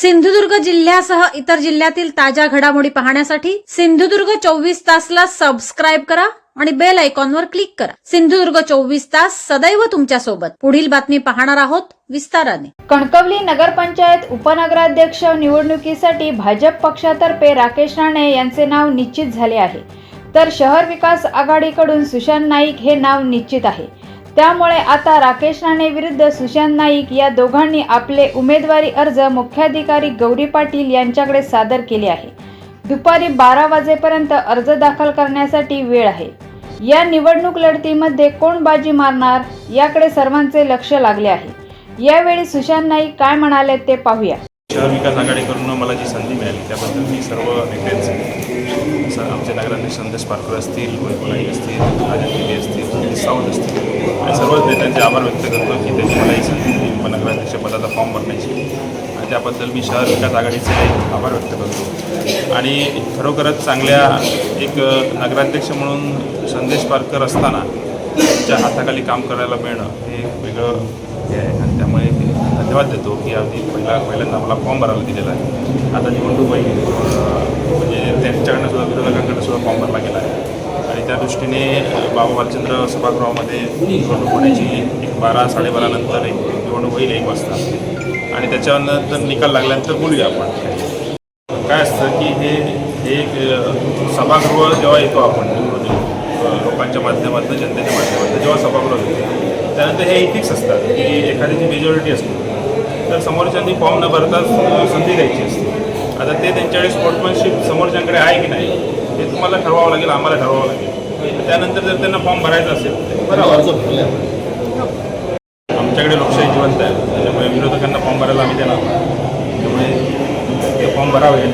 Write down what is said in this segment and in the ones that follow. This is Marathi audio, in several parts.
सिंधुदुर्ग जिल्ह्यासह इतर जिल्ह्यातील ताज्या घडामोडी पाहण्यासाठी सिंधुदुर्ग चोवीस तासला सबस्क्राईब करा आणि बेल आयकॉनवर क्लिक करा. सिंधुदुर्ग चोवीस तास सदैव तुमच्यासोबत. पुढील बातमी पाहणार आहोत विस्ताराने. कणकवली नगरपंचायत उपनगराध्यक्ष निवडणुकीसाठी भाजप पक्षातर्फे राकेश राणे यांचे नाव निश्चित झाले आहे. तर शहर विकास आघाडीकडून सुशांत नाईक हे नाव निश्चित आहे. त्यामुळे आता राकेश राणे विरुद्ध सुशांत नाईक या दोघांनी आपले उमेदवारी अर्ज मुख्याधिकारी गौरी पाटील यांच्याकडे सादर केले आहे. दुपारी बारा वाजेपर्यंत अर्ज दाखल करण्यासाठी वेळ आहे. या निवडणूक लढतीमध्ये कोण बाजी मारणार याकडे सर्वांचे लक्ष लागले आहे. यावेळी सुशांत नाईक काय म्हणाले ते पाहूया. शहर विकास आघाडीकडून मला जी संधी मिळाली त्याबद्दल मी सर्व नेत्यांचे आमचे नगराध्यक्ष संदेश पारकर असतील वैकुलाई असतील राजन दिदी असतील सतीश असतील. आणि सर्वच नेत्यांचे आभार व्यक्त करतो की त्यांनी मला ही संधी दिली. उपनगराध्यक्षपदाचा फॉर्म भरण्याची. आणि त्याबद्दल मी शहर विकास आघाडीचे आभार व्यक्त करतो. आणि खरोखरच चांगल्या एक नगराध्यक्ष म्हणून संदेश पारकर असताना त्यांच्या हाताखाली काम करायला मिळणं हे एक वेगळं आहे. आणि त्यामुळे मी धन्यवाद देतो की अगदी पहिला पहिल्यांदा मला फॉर्म भरायला दिलेला आहे. आता निवडणूक होईल म्हणजे त्यांच्याकडनं सुद्धा विरोधकांकडनं सुद्धा फॉर्म भरला गेला आहे. आणि त्या दृष्टीने बाबा बालचंद्र सभागृहामध्ये निवडणूक होण्याची एक बारा साडेबारा नंतर एक निवडणूक होईल एक वाजता. आणि त्याच्यानंतर निकाल लागल्यानंतर बोलूया आपण. काय असतं की हे हे एक सभागृह जेव्हा येतो आपण लोकांच्या माध्यमातून जनतेच्या माध्यमातून जेव्हा सभागृह येतो त्यानंतर हे इथिक्स असतात की एखाद्याची मेजॉरिटी असते. तर समोरच्यांनी फॉर्म न भरताच संधी द्यायची असते. आता ते त्यांच्याकडे स्पोर्ट्समॅनशिप समोरच्यांकडे आहे की नाही हे तुम्हाला ठरवावं लागेल आम्हाला ठरवावं लागेल. त्यानंतर जर त्यांना फॉर्म भरायचा असेल तर भरावा आमच्याकडे लोकशाही जिवंत आहे. त्यामुळे विरोधकांना फॉर्म भरायला आम्ही देणार. त्यामुळे ते फॉर्म भरावे.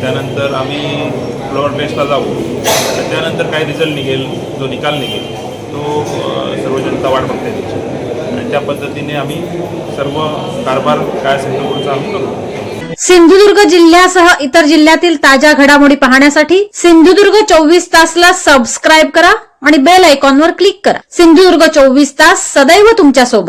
त्यानंतर आम्ही फ्लोअर टेस्टला जाऊ. त्यानंतर काय रिझल्ट निघेल जो निकाल निघेल तो वाट बघते त्याची. आणि त्या पद्धतीने आम्ही सर्व कारभार काय असेल आम्ही सिंधुदुर्ग जिल्ह्यासह इतर जिल्ह्यातील ताज्या घडामोडी पाहण्यासाठी सिंधुदुर्ग चोवीस तासला सबस्क्राईब करा आणि बेल आयकॉनवर क्लिक करा. सिंधुदुर्ग चोवीस तास सदैव तुमच्यासोबत